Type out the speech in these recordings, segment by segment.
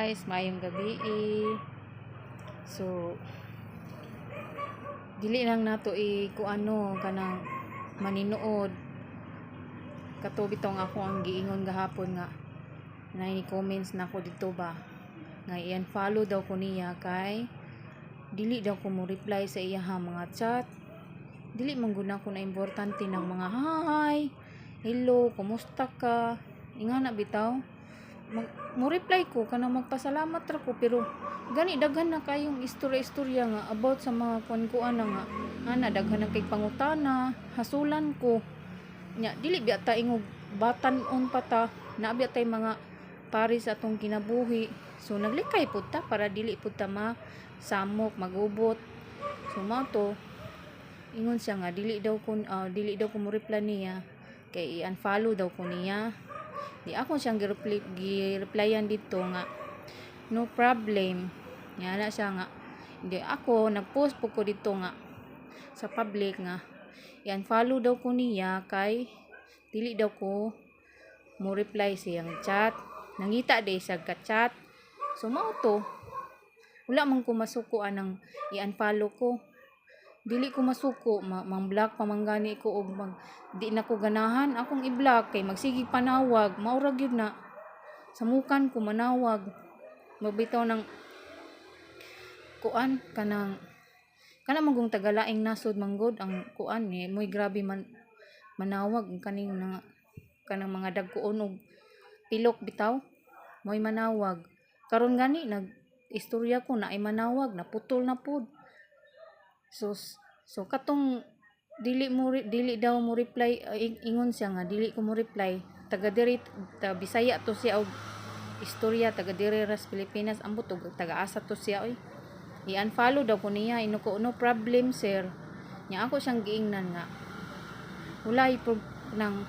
guys, mayong gabi. So dili lang nato i ku ano kanang maninuod. Kato bitong ako ang giingon gahapon nga na ni comments na ako dito ba nga iyan follow daw ko niya kay dili daw ko mo reply sa iya ha mga chat dili man gud na ako na importante ng mga hi hello kumusta ka inga na bitaw mag, mo reply ko kana magpasalamat ra ko pero gani daghan na kayong istorya-istorya nga about sa mga kuan-kuan na nga ana daghan na kay pangutana hasulan ko. Nya dili biya ta ingog batan-on pa ta na biya tay mga pari sa atong kinabuhi. So naglikay pud ta para dili pud ta ma samok magubot. So mao to ingon siya nga dili daw ko ah, dili daw ko mo reply niya kay i-unfollow daw ko niya di ako siyang gi-reply gi-replyan dito nga no problem. Nga na siya nga. Hindi ako nag-post po ko dito nga sa public nga. Yan follow daw ko niya kay dili daw ko mo reply siyang chat. Nangita day sa chat so mao to. Wala man ko masuko anang i-unfollow ko dili ko masuko ma mang block pamanggani ko og mag di na ko ganahan akong i-block. Kay magsigig panawag maura gyud na. Samukan ko manawag. Magbitaw ng kuan kanang kana magong tagalaing nasod manggod ang kuan ni moy grabe man manawag kaning nga kanang mga dagkoon og pilok bitaw. Moy manawag. Karon gani nag istorya ko na ay manawag naputol na pud so so katong dili mo dili daw mo reply uh, ing- ingon siya nga dili ko mo reply. Taga diri ta Bisaya to siya og istorya taga diri ras Pilipinas. Ambot og taga asa to siya oy. I-unfollow daw ko niya. Ino ko no problem sir. Nya ako siyang giingnan nga. Walay pro nang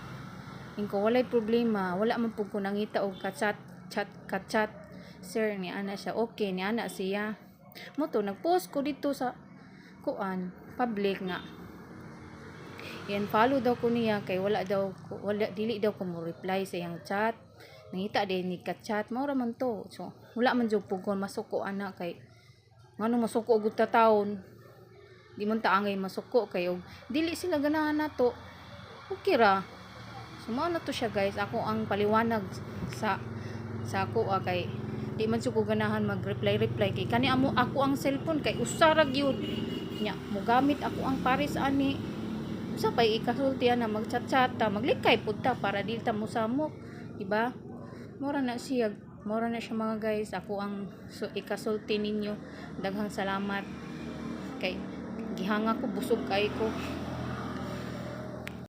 ingko walay problema. Wala man pud ko nangita og ka-chat chat ka-chat. Sir ni ana siya. Okay ni ana siya. Mo to nag-post ko dito sa kuan public nga. Yan follow daw ko niya kay wala daw wala dili daw ko mo reply sa iyang chat. Nangita din ni ka chat mao ra man to. So wala man jud pugon masuko ana kay ngano masuko gud ta taon di man ta angay masuko kay og dili sila ganahan nato okay ra. So mao na to siya guys. Ako ang paliwanag sa sa ako ah, kay di man jud ko ganahan mag reply reply kay kani amo ako ang cellphone kay usara gyud nya mo gamit ako ang pares ani. Sa pay ikasultihan na magchat-chat ta maglikay pud ta para di ta mo samok diba mura na siya mura na siya mga guys. Ako ang so, ikasulti ninyo. Daghang salamat. Kay gihanga ko busog kay ko